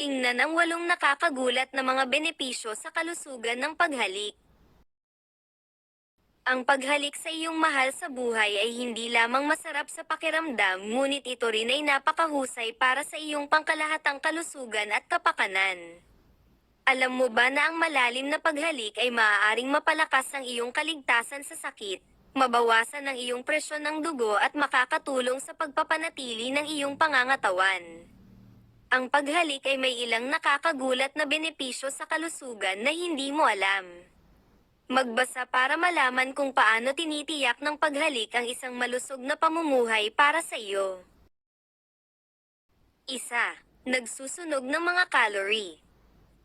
Tingnan ang walong nakakagulat na mga benepisyo sa kalusugan ng paghalik. Ang paghalik sa iyong mahal sa buhay ay hindi lamang masarap sa pakiramdam ngunit ito rin ay napakahusay para sa iyong pangkalahatang kalusugan at kapakanan. Alam mo ba na ang malalim na paghalik ay maaaring mapalakas ang iyong kaligtasan sa sakit, mabawasan ang iyong presyon ng dugo at makakatulong sa pagpapanatili ng iyong pangangatawan. Ang paghalik ay may ilang nakakagulat na benepisyo sa kalusugan na hindi mo alam. Magbasa para malaman kung paano tinitiyak ng paghalik ang isang malusog na pamumuhay para sa iyo. Isa, nagsusunog ng mga calorie.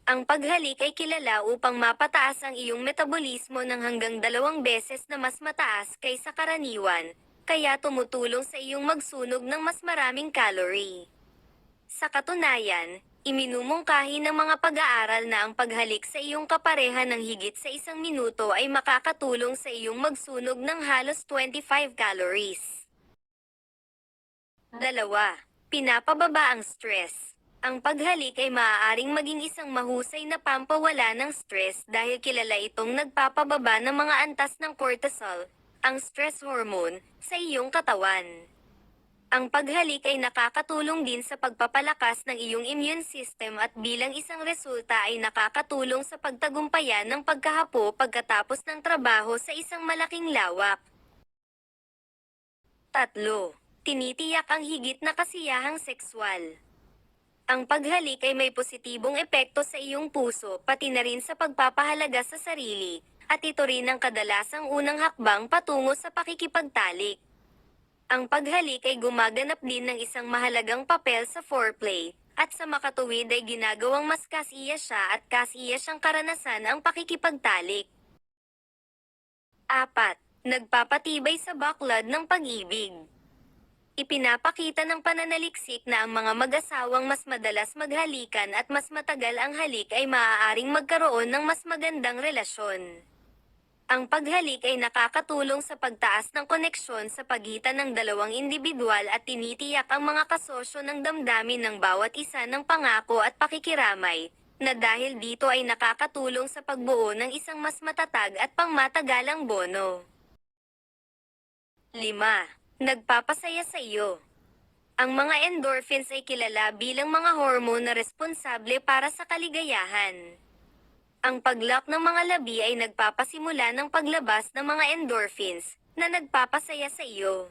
Ang paghalik ay kilala upang mapataas ang iyong metabolismo ng hanggang dalawang beses na mas mataas kaysa karaniwan, kaya tumutulong sa iyong magsunog ng mas maraming calorie. Sa katunayan, iminumungkahi ng mga pag-aaral na ang paghalik sa iyong kapareha ng higit sa isang minuto ay makakatulong sa iyong magsunog ng halos 25 calories. Dalawa, pinapababa ang stress. Ang paghalik ay maaaring maging isang mahusay na pampawala ng stress dahil kilala itong nagpapababa ng mga antas ng cortisol, ang stress hormone, sa iyong katawan. Ang paghalik ay nakakatulong din sa pagpapalakas ng iyong immune system at bilang isang resulta ay nakakatulong sa pagtagumpayan ng pagkahapo pagkatapos ng trabaho sa isang malaking lawak. Tatlo, tinitiyak ang higit na kasiyahang sexual. Ang paghalik ay may positibong epekto sa iyong puso pati na rin sa pagpapahalaga sa sarili, at ito rin ang kadalasang unang hakbang patungo sa pakikipagtalik. Ang paghalik ay gumaganap din ng isang mahalagang papel sa foreplay, at sa makatuwid ay ginagawang mas kasiya siya at kasiya siyang karanasan ang pakikipagtalik. Apat, nagpapatibay sa baklad ng pag-ibig. Ipinapakita ng pananaliksik na ang mga mag-asawang mas madalas maghalikan at mas matagal ang halik ay maaaring magkaroon ng mas magandang relasyon. Ang paghalik ay nakakatulong sa pagtaas ng koneksyon sa pagitan ng dalawang individual at tinitiyak ang mga kasosyo ng damdamin ng bawat isa ng pangako at pakikiramay, na dahil dito ay nakakatulong sa pagbuo ng isang mas matatag at pangmatagalang bono. 5. Nagpapasaya sa iyo. Ang mga endorphins ay kilala bilang mga hormone na responsable para sa kaligayahan. Ang paglak ng mga labi ay nagpapasimula ng paglabas ng mga endorphins na nagpapasaya sa iyo.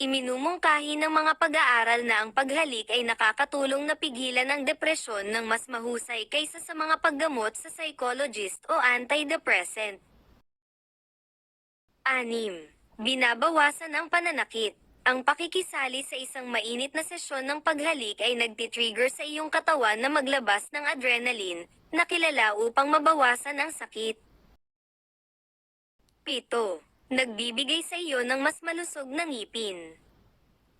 Iminumungkahi ng mga pag-aaral na ang paghalik ay nakakatulong na pigilan ang depresyon ng mas mahusay kaysa sa mga paggamot sa psychologist o antidepressant. 6. Binabawasan ang pananakit. Ang pakikisali sa isang mainit na sesyon ng paghalik ay nagtitrigger sa iyong katawan na maglabas ng adrenaline, na kilala upang mabawasan ang sakit. 7. Nagbibigay sa iyo ng mas malusog na ngipin.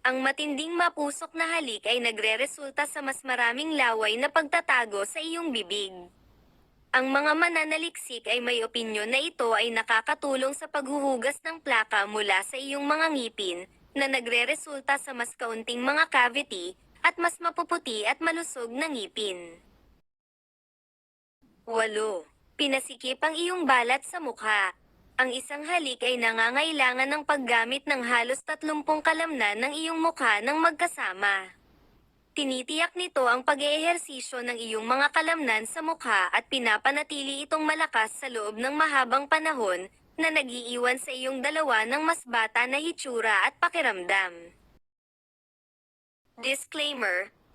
Ang matinding mapusok na halik ay nagreresulta sa mas maraming laway na pagtatago sa iyong bibig. Ang mga mananaliksik ay may opinyon na ito ay nakakatulong sa paghuhugas ng plaka mula sa iyong mga ngipin, na nagreresulta sa mas kaunting mga cavity, at mas mapuputi at malusog na ngipin. 8. Pinasikip ang iyong balat sa mukha. Ang isang halik ay nangangailangan ng paggamit ng halos 30 kalamnan ng iyong mukha ng magkasama. Tinitiyak nito ang pag-eehersisyo ng iyong mga kalamnan sa mukha at pinapanatili itong malakas sa loob ng mahabang panahon na nagiiwan sa iyong dalawa ng mas bata na hitsura at pakiramdam. Disclaimer,